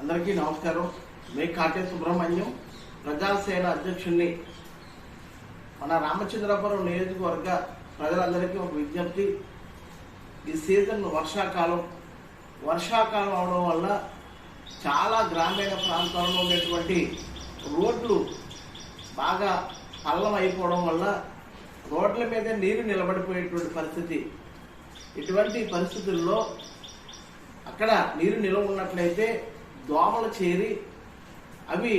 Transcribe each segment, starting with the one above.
అందరికీ నమస్కారం. మే కాటే సుబ్రహ్మణ్యం ప్రజాసేన అధ్యక్షుణ్ణి మన రామచంద్రపురం నియోజకవర్గ ప్రజలందరికీ ఒక విజ్ఞప్తి. ఈ సీజన్ వర్షాకాలం. వర్షాకాలం అవడం వల్ల చాలా గ్రామీణ ప్రాంతాల్లో ఉండేటువంటి రోడ్లు బాగా పల్లం అయిపోవడం వల్ల రోడ్ల మీద నీరు నిలబడిపోయేటువంటి పరిస్థితి. ఇటువంటి పరిస్థితుల్లో అక్కడ నీరు నిల్వ ఉన్నట్లయితే దోమలు చేరి అవి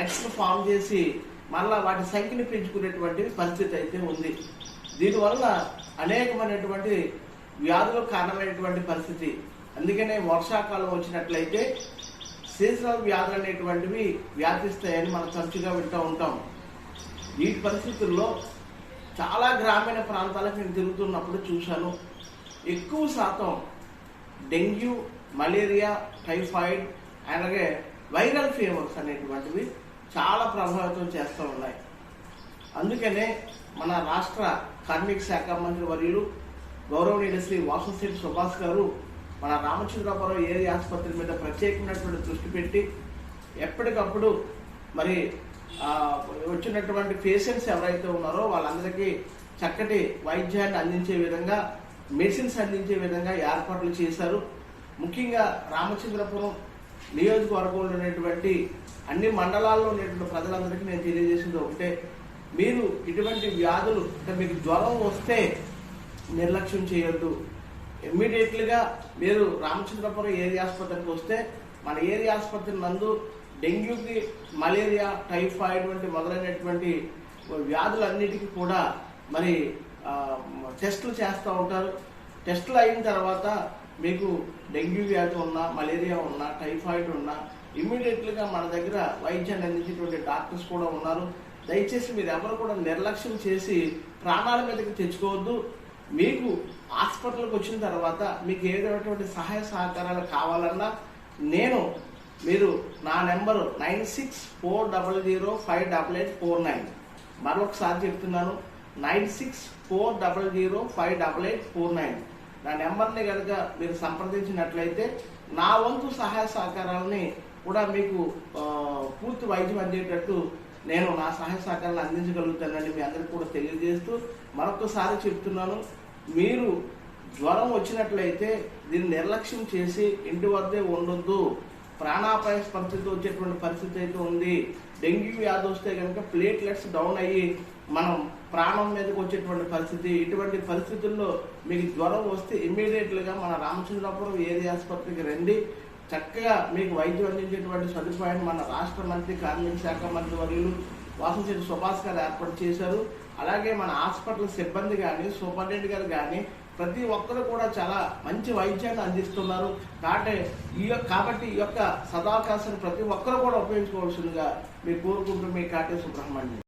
ఎగ్స్ ఫామ్ చేసి మళ్ళా వాటి సంఖ్యని పెంచుకునేటువంటి పరిస్థితి అయితే ఉంది. దీనివల్ల అనేకమైనటువంటి వ్యాధులకు కారణమైనటువంటి పరిస్థితి. అందుకనే వర్షాకాలం వచ్చినట్లయితే సీజనల్ వ్యాధులు అనేటువంటివి వ్యాపిస్తాయని మనం తరచుగా వింటూ ఉంటాం. ఈ పరిస్థితుల్లో చాలా గ్రామీణ ప్రాంతాలకు నేను తిరుగుతున్నప్పుడు చూశాను. ఎక్కువ శాతం డెంగ్యూ మలేరియా టైఫాయిడ్ అలాగే వైరల్ ఫీవర్స్ అనేటువంటివి చాలా ప్రభావితం చేస్తూ ఉన్నాయి. అందుకనే మన రాష్ట్ర కార్మిక శాఖ మంత్రి వర్యులు గౌరవనీయులు శ్రీ వాసుశెట్టి సుభాష్ గారు మన రామచంద్రపురం ఏరియా ఆసుపత్రి మీద ప్రత్యేకమైనటువంటి దృష్టి పెట్టి ఎప్పటికప్పుడు మరి వచ్చినటువంటి పేషెంట్స్ ఎవరైతే ఉన్నారో వాళ్ళందరికీ చక్కటి వైద్యాన్ని అందించే విధంగా మెడిసిన్స్ అందించే విధంగా ఏర్పాట్లు చేశారు. ముఖ్యంగా రామచంద్రపురం నియోజకవర్గంలో ఉన్నటువంటి అన్ని మండలాల్లో ఉన్నటువంటి ప్రజలందరికీ నేను తెలియజేసింది ఒకటే. మీరు ఇటువంటి వ్యాధులు అంటే మీకు జ్వరం వస్తే నిర్లక్ష్యం చేయొద్దు. ఇమ్మీడియట్లీగా మీరు రామచంద్రపురం ఏరియా ఆసుపత్రికి వస్తే మన ఏరియా ఆసుపత్రి నందు డెంగ్యూకి మలేరియా టైఫాయిడ్ వంటి మొదలైనటువంటి వ్యాధులన్నిటికీ కూడా మరి టెస్టులు చేస్తూ ఉంటారు. టెస్టులు అయిన తర్వాత మీకు డెంగ్యూ వ్యాధి ఉన్నా మలేరియా ఉన్నా టైఫాయిడ్ ఉన్నా ఇమ్మీడియట్లుగా మన దగ్గర వైద్యాన్ని అందించేటువంటి డాక్టర్స్ కూడా ఉన్నారు. దయచేసి మీరు ఎవరు కూడా నిర్లక్ష్యం చేసి ప్రాణాల మీదకి తెచ్చుకోవద్దు. మీకు హాస్పిటల్కి వచ్చిన తర్వాత మీకు ఏదైనటువంటి సహాయ సహకారాలు కావాలన్నా నేను మీరు నా number nine six four double zero five double eight four nine. మరొకసారి చెప్తున్నాను nine six four double zero five double eight four nine. నా నెంబర్ని కనుక మీరు సంప్రదించినట్లయితే నా వంతు సహాయ సహకారాలని కూడా మీకు పూర్తి వైద్యం అందేటట్టు నేను నా సహాయ సహకారాలు అందించగలుగుతానని మీ అందరికీ కూడా తెలియజేస్తూ మరొకసారి చెప్తున్నాను. మీరు జ్వరం వచ్చినట్లయితే దీన్ని నిర్లక్ష్యం చేసి ఇంటి వద్దే ఉండొద్దు. ప్రాణాపాయ పరిస్థితి వచ్చేటువంటి పరిస్థితి అయితే ఉంది. డెంగ్యూ వ్యాధి వస్తే కనుక ప్లేట్లెట్స్ డౌన్ అయ్యి మనం ప్రాణం మీదకి వచ్చేటువంటి పరిస్థితి ఇటువంటి పరిస్థితుల్లో మీకు జ్వరం వస్తే ఇమ్మీడియట్లుగా మన రామచంద్రపురం ఏరియా ఆసుపత్రికి రండి. చక్కగా మీకు వైద్యం అందించేటువంటి సదుపాయాన్ని మన రాష్ట్ర మంత్రి కార్మిక శాఖ మంత్రి వర్యులు వాసంశెట్టి సుభాష్ గారు ఏర్పాటు చేశారు. అలాగే మన హాస్పిటల్ సిబ్బంది కానీ సూపరింటెండెంట్ గారు కానీ ప్రతి ఒక్కరు కూడా చాలా మంచి వైద్యాన్ని అందిస్తున్నారు. కాబట్టి ఈ యొక్క కాబట్టి ఈ యొక్క సదావకాశాన్ని ప్రతి ఒక్కరు కూడా ఉపయోగించుకోవాల్సిందిగా మీరు కోరుకుంటూ మీ కాటే సుబ్రహ్మణ్యం